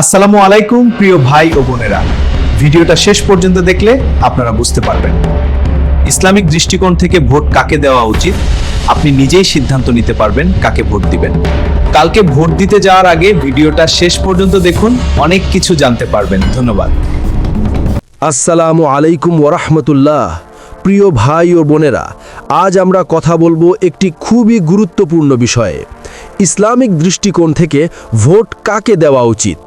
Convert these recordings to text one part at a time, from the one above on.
আসসালামু আলাইকুম, প্রিয় ভাই ও বোনেরা। ভিডিওটা শেষ পর্যন্ত দেখলে আপনারা বুঝতে পারবেন। ইসলামিক দৃষ্টিকোণ থেকে ভোট কাকে দেওয়া উচিত, আপনি নিজেই সিদ্ধান্ত নিতে পারবেন কাকে ভোট দিবেন। কালকে ভোট দিতে যাওয়ার আগে ভিডিওটা শেষ পর্যন্ত দেখুন, অনেক কিছু জানতে পারবেন। ধন্যবাদ। আসসালামু আলাইকুম ওরহমতুল্লাহ প্রিয় ভাই ও বোনেরা, আজ আমরা কথা বলব একটি খুবই গুরুত্বপূর্ণ বিষয়ে। ইসলামিক দৃষ্টিকোণ থেকে ভোট কাকে দেওয়া উচিত?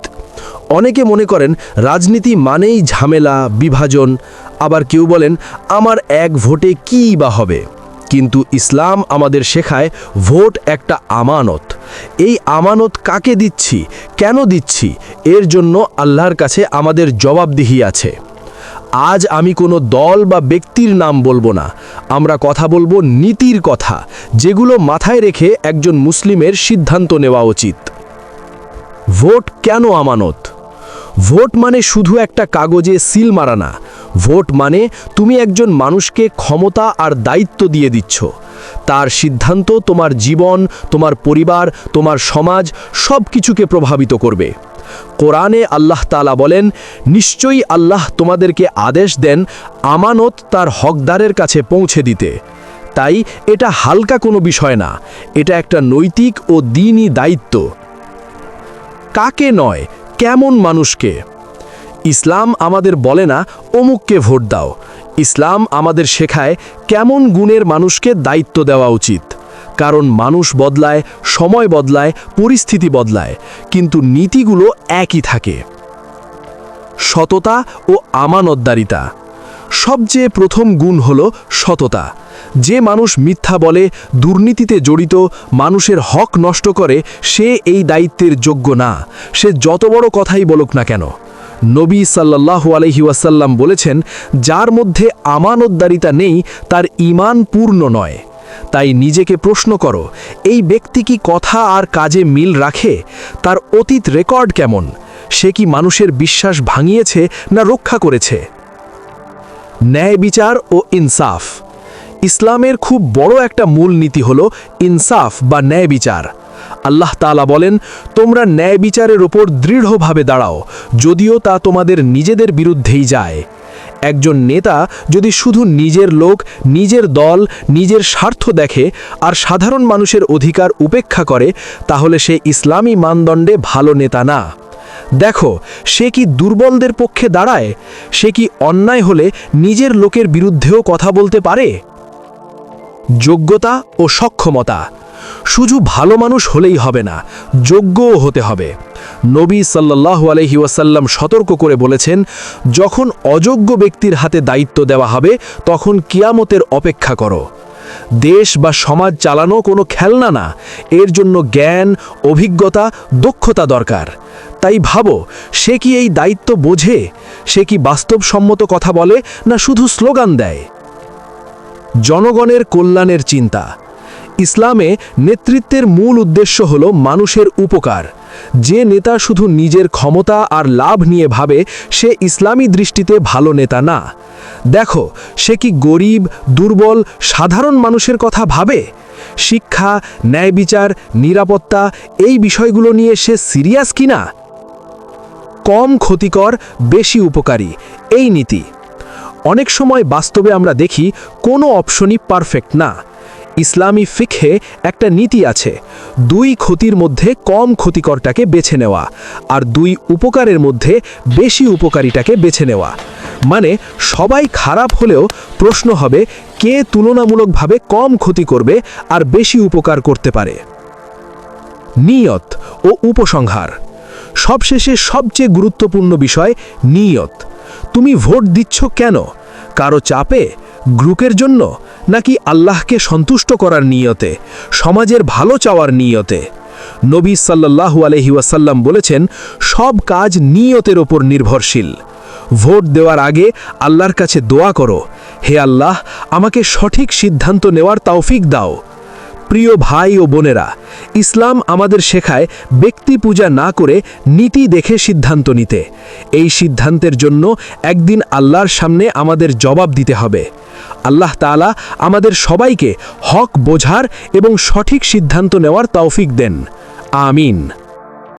অনেকে মনে করেন রাজনীতি মানেই ঝামেলা, বিভাজন। আবার কেউ বলেন, আমার এক ভোটে কী বা হবে? কিন্তু ইসলাম আমাদের শেখায়, ভোট একটা আমানত। এই আমানত কাকে দিচ্ছি, কেন দিচ্ছি, এর জন্য আল্লাহর কাছে আমাদের জবাবদিহি আছে। আজ আমি কোনো দল বা ব্যক্তির নাম বলব না। আমরা কথা বলব নীতির কথা, যেগুলো মাথায় রেখে একজন মুসলিমের সিদ্ধান্ত নেওয়া উচিত। ভোট কেন আমানত? ভোট মানে শুধু একটা কাগজে সিল মারা না। ভোট মানে তুমি একজন মানুষকে ক্ষমতা আর দায়িত্ব দিয়ে দিচ্ছ। তার সিদ্ধান্ত তোমার জীবন, তোমার পরিবার, তোমার সমাজ সব কিছুকে প্রভাবিত করবে। কোরআনে আল্লাহ তালা বলেন, নিশ্চয়ই আল্লাহ তোমাদেরকে আদেশ দেন আমানত তার হকদারের কাছে পৌঁছে দিতে। তাই এটা হালকা কোনো বিষয় না, এটা একটা নৈতিক ও দিনই দায়িত্ব। কাকে নয় কেমন মানুষকে? ইসলাম আমাদের বলে না, অমুককে ভোট দাও। ইসলাম আমাদের শেখায় কেমন গুণের মানুষকে দায়িত্ব দেওয়া উচিত। কারণ মানুষ বদলায়, সময় বদলায়, পরিস্থিতি বদলায়, কিন্তু নীতিগুলো একই থাকে। সততা ও আমানতদারিতা। সবচেয়ে প্রথম গুণ হল সততা। যে মানুষ মিথ্যা বলে, দুর্নীতিতে জড়িত, মানুষের হক নষ্ট করে, সে এই দায়িত্বের যোগ্য না। সে যত বড় কথাই বলুক না কেন। নবী সাল্লাল্লাহু আলহি ওয়াসাল্লাম বলেছেন, যার মধ্যে আমানতদারিতা নেই, তার ইমান পূর্ণ নয়। তাই নিজেকে প্রশ্ন করো, এই ব্যক্তি কি কথা আর কাজে মিল রাখে? তার অতীত রেকর্ড কেমন? সে কি মানুষের বিশ্বাস ভাঙিয়েছে না রক্ষা করেছে? ন্যায় বিচার ও ইনসাফ। ইসলামের খুব বড় একটা মূল নীতি হল ইনসাফ বা ন্যায় বিচার। আল্লাহ তালা বলেন, তোমরা ন্যায় বিচারের ওপর দৃঢ়ভাবে দাঁড়াও, যদিও তা তোমাদের নিজেদের বিরুদ্ধেই যায়। একজন নেতা যদি শুধু নিজের লোক, নিজের দল, নিজের স্বার্থ দেখে আর সাধারণ মানুষের অধিকার উপেক্ষা করে, তাহলে সে ইসলামী মানদণ্ডে ভালো নেতা না। দেখো, সে কি দুর্বলদের পক্ষে দাঁড়ায়? সে কি অন্যায় হলে নিজের লোকের বিরুদ্ধেও কথা বলতে পারে? যোগ্যতা ও সক্ষমতা। শুধু ভালো মানুষ হলেই হবে না, যোগ্যও হতে হবে। নবী সাল্লাহ আলহি ওয়াসাল্লাম সতর্ক করে বলেছেন, যখন অযোগ্য ব্যক্তির হাতে দায়িত্ব দেওয়া হবে, তখন কিয়ামতের অপেক্ষা করো। দেশ বা সমাজ চালানো কোনো খেলনা না, এর জন্য জ্ঞান, অভিজ্ঞতা, দক্ষতা দরকার। তাই ভাবো, সে কি এই দায়িত্ব বোঝে? সে কি বাস্তবসম্মত কথা বলে, না শুধু স্লোগান দেয়? জনগণের কল্যাণের চিন্তা। ইসলামে নেতৃত্বের মূল উদ্দেশ্য হল মানুষের উপকার। যে নেতা শুধু নিজের ক্ষমতা আর লাভ নিয়ে ভাবে, সে ইসলামী দৃষ্টিতে ভালো নেতা না। দেখো, সে কি গরিব, দুর্বল, সাধারণ মানুষের কথা ভাবে? শিক্ষা ন্যায় বিচার নিরাপত্তা, এই বিষয়গুলো নিয়ে সে সিরিয়াস কিনা? কম ক্ষতিকর, বেশি উপকারী। এই নীতি। অনেক সময় বাস্তবে আমরা দেখি কোনো অপশনই পারফেক্ট না। ইসলামী ফিখে একটা নীতি আছে, দুই ক্ষতির মধ্যে কম ক্ষতিকরটাকে বেছে নেওয়া আর দুই উপকারের মধ্যে বেশি উপকারীটাকে বেছে নেওয়া। মানে সবাই খারাপ হলেও প্রশ্ন হবে, কে তুলনামূলকভাবে কম ক্ষতি করবে আর বেশি উপকার করতে পারে? নিয়ত ও উপসংহার। সবশেষে সবচেয়ে গুরুত্বপূর্ণ বিষয় নিয়ত। তুমি ভোট দিচ্ছ কেন? কারও চাপে? গ্রুপের জন্য? নাকি আল্লাহকে সন্তুষ্ট করার নিয়তে? সমাজের ভালো চাওয়ার নিয়তে? নবী সাল্লাহু আলহি ওয়াসাল্লাম বলেছেন, সব কাজ নিয়তের ওপর নির্ভরশীল। ভোট দেওয়ার আগে আল্লাহর কাছে দোয়া করো। হে আল্লাহ, আমাকে সঠিক সিদ্ধান্ত নেওয়ার তাওফিক দাও। প্রিয় ভাই ও বোনেরা, ইসলাম আমাদের শেখায় ব্যক্তি পূজা না করে নীতি দেখে সিদ্ধান্ত নিতে। এই সিদ্ধান্তের জন্য একদিন আল্লাহর সামনে আমাদের জবাব দিতে হবে। আল্লাহ তাআলা আমাদের সবাইকে হক বোঝার এবং সঠিক সিদ্ধান্ত নেওয়ার তৌফিক দেন। আমিন।